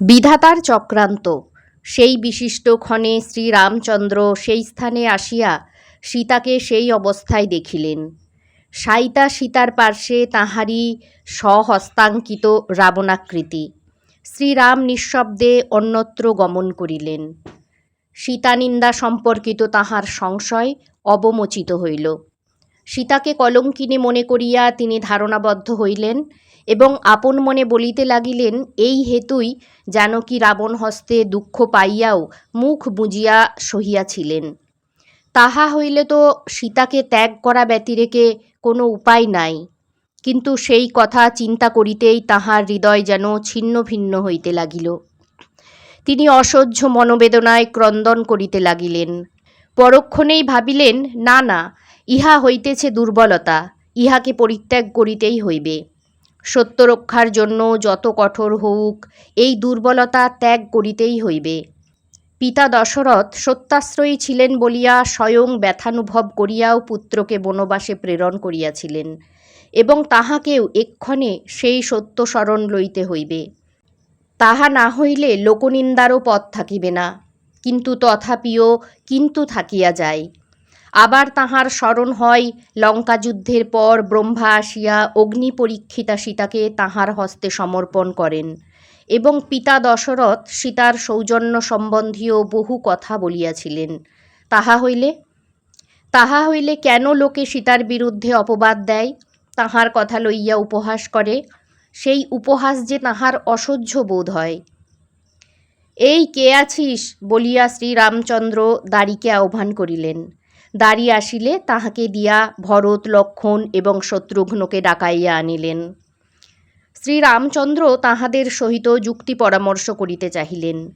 বিধাতার চক্রান্ত। সেই বিশিষ্ট ক্ষণে শ্রীরামচন্দ্র সেই স্থানে আসিয়া সীতাকে সেই অবস্থায় দেখিলেন। সাইতা সীতার পার্শ্বে তাহারই স্বহস্তাঙ্কিত রাবণাকৃতি। শ্রীরাম নিঃশব্দে অন্যত্র গমন করিলেন। সীতানিন্দা সম্পর্কিত তাহার সংশয় অবমোচিত হইল। সীতাকে কলঙ্কিনী মনে করিয়া তিনি ধারণাবদ্ধ হইলেন এবং আপন মনে বলিতে লাগিলেন, এই হেতুই জানকী রাবণ হস্তে দুঃখ পাইয়াও মুখ বুজিয়া সহিয়াছিলেন। তাহা হইলে তো সীতাকে ত্যাগ করা ব্যতিরেকে কোনো উপায় নাই। কিন্তু সেই কথা চিন্তা করিতেই তাহার হৃদয় যেন ছিন্ন ভিন্ন হইতে লাগিল। তিনি অসহ্য মনোবেদনায় ক্রন্দন করিতে লাগিলেন। পরক্ষণেই ভাবিলেন, না না ইহা হইতেছে দুর্বলতা, ইহাকে পরিত্যাগ করিতেই হইবে। সত্য রক্ষার জন্য যত কঠোর হউক, এই দুর্বলতা ত্যাগ করিতেই হইবে। পিতা দশরথ সত্যাশ্রয়ী ছিলেন বলিয়া স্বয়ং ব্যথানুভব করিয়াও পুত্রকে বনবাসে প্রেরণ করিয়াছিলেন এবং তাহাকেও এক্ষণে সেই সত্য স্মরণ লইতে হইবে। তাহা না হইলে লোকনিন্দারও পথ থাকিবে না, কিন্তু তথাপিও কিন্তু থাকিয়া যায়। আবার তাহার স্মরণ হয় লঙ্কাযুদ্ধের পর ব্রহ্মা আসিয়া অগ্নি পরীক্ষিতা সীতাকে তাহার হস্তে সমর্পণ করেন এবং পিতা দশরথ সীতার সৌজন্য সম্বন্ধীয় বহু কথা বলিয়াছিলেন। তাহা হইলে? তাহা হইলে কেন লোকে সীতার বিরুদ্ধে অপবাদ দেয়? তাহার কথা লইয়া উপহাস করে, সেই উপহাস যে তাহার অসহ্য বোধ হয়। এই কে আছিস? বলিয়া শ্রীরামচন্দ্র দাড়িকে আহ্বান করিলেন। দাড়ি আসিলে তাহাকে দিয়া ভরত, লক্ষণ এবং শত্রুঘ্নকে ডাকাইয়া আনিলেন। শ্রীরামচন্দ্র তাহাদের সহিত যুক্তি পরামর্শ করিতে চাহিলেন।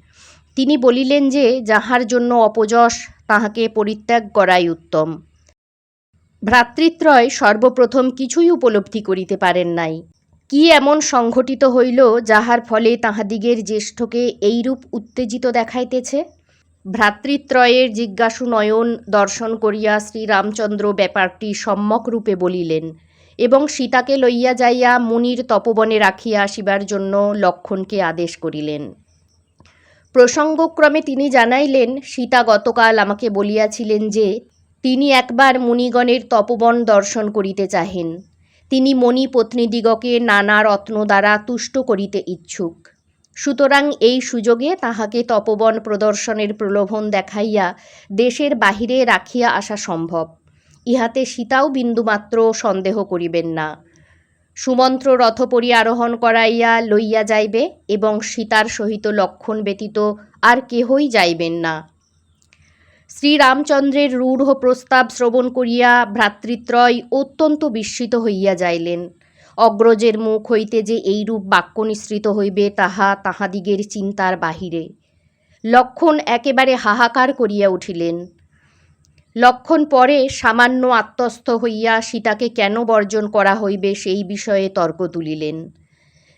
তিনি বলিলেন যে, যাহার জন্য অপযশ, তাহাকে পরিত্যাগ করাই উত্তম। ভ্রাতৃত্রয় সর্বপ্রথম কিছুই উপলব্ধি করিতে পারেন নাই। কি এমন সংঘটিত হইল, যাহার ফলে তাহাদিগের জ্যেষ্ঠকে এইরূপ উত্তেজিত দেখাইতেছে? ভ্রাতৃত্রয়ের জিজ্ঞাসু নয়ন দর্শন করিয়া শ্রীরামচন্দ্র ব্যাপারটি সম্যক রূপে বলিলেন এবং সীতাকে লইয়া যাইয়া মুনির তপবনে রাখিয়া আসিবার জন্য লক্ষণকে আদেশ করিলেন। প্রসঙ্গক্রমে তিনি জানাইলেন, সীতা গতকাল আমাকে বলিয়াছিলেন যে, তিনি একবার মুনিগণের তপবন দর্শন করিতে চাহেন। তিনি মণিপত্নীদিগকে নানা রত্ন দ্বারা তুষ্ট করিতে ইচ্ছুক। সুতরাং এই সুযোগে তাহাকে তপবন প্রদর্শনের প্রলোভন দেখাইয়া দেশের বাহিরে রাখিয়া আসা সম্ভব। ইহাতে সীতাও বিন্দুমাত্র সন্দেহ করিবেন না। সুমন্ত্র রথপরি আরোহণ করাইয়া লইয়া যাইবে এবং সীতার সহিত লক্ষণ ব্যতীত আর কেহই যাইবেন না। শ্রীরামচন্দ্রের রূঢ় প্রস্তাব শ্রবণ করিয়া ভ্রাতৃত্রয় অত্যন্ত বিস্মিত হইয়া যাইলেন। অগ্রজের মুখ হইতে যে এইরূপ বাক্য নিঃসৃত হইবে, তাহা তাহাদিগের চিন্তার বাহিরে। লক্ষণ একেবারে হাহাকার করিয়া উঠিলেন। লক্ষণ পরে সামান্য আত্মস্থ হইয়া সীতাকে কেন বর্জন করা হইবে সেই বিষয়ে তর্ক তুলিলেন।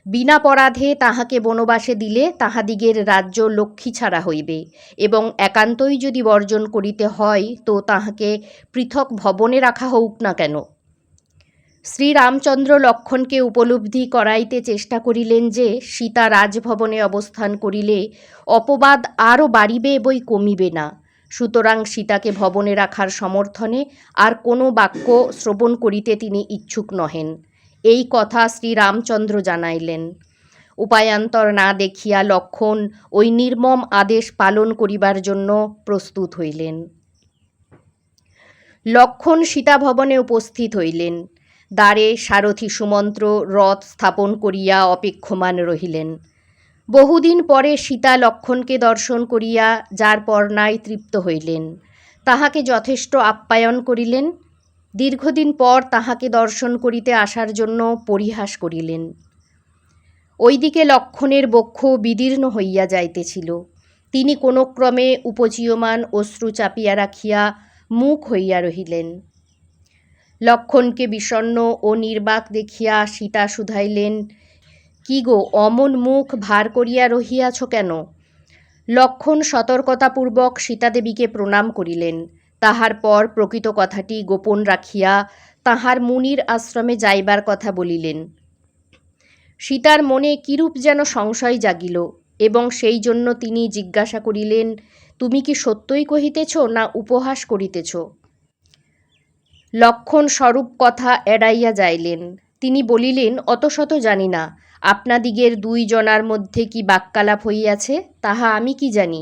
বিনা পরাধে তাহাকে বনবাসে দিলে তাহাদিগের রাজ্য লক্ষ্মী ছাড়া হইবে এবং একান্তই যদি বর্জন করিতে হয়, তো তাহাকে পৃথক ভবনে রাখা হোক না কেন? শ্রীরামচন্দ্র লক্ষণকে উপলব্ধি করাইতে চেষ্টা করিলেন যে সীতা রাজভবনে অবস্থান করিলে অপবাদ আরও বাড়িবে বই কমিবে না। সুতরাং সীতাকে ভবনে রাখার সমর্থনে আর কোনো বাক্য শ্রবণ করিতে তিনি ইচ্ছুক নহেন। এই কথা শ্রীরামচন্দ্র জানাইলেন। উপায়ান্তর না দেখিয়া লক্ষণ ওই নির্মম আদেশ পালন করিবার জন্য প্রস্তুত হইলেন। লক্ষণ সীতা ভবনে উপস্থিত হইলেন। দ্বারে সারথি সুমন্ত্র রথ স্থাপন করিয়া অপেক্ষমান রহিলেন। বহুদিন পরে সীতা লক্ষণকে দর্শন করিয়া, যার পর্ণায় তৃপ্ত হইলেন। তাহাকে যথেষ্ট আপ্যায়ন করিলেন। দীর্ঘদিন পর তাহাকে দর্শন করিতে আসার জন্য পরিহাস করিলেন। ওইদিকে লক্ষণের বক্ষ বিদীর্ণ হইয়া যাইতেছিল। তিনি কোনো ক্রমে উপজীয়মান অশ্রু চাপিয়া রাখিয়া মুখ হইয়া রহিলেন। লক্ষণকে বিষণ্ন ও নির্বাক দেখিয়া সীতা শুধাইলেন, কি গো, অমন মুখ ভার করিয়া রহিয়াছ কেন? লক্ষণ সতর্কতাপূর্বক সীতাদেবীকে প্রণাম করিলেন। তাহার পর প্রকৃত কথাটি গোপন রাখিয়া তাহার মুনির আশ্রমে যাইবার কথা বলিলেন। সীতার মনে কিরূপ যেন সংশয় জাগিল এবং সেই জন্য তিনি জিজ্ঞাসা করিলেন, তুমি কি সত্যই কহিতেছ না উপহাস করিতেছ? লক্ষণ স্বরূপ কথা এড়াইয়া যাইলেন। তিনি বলিলেন অত শত জানি না। আপনাদিগের দুই জনার মধ্যে কি বাক্যালাপ হইয়াছে? তাহা আমি কি জানি?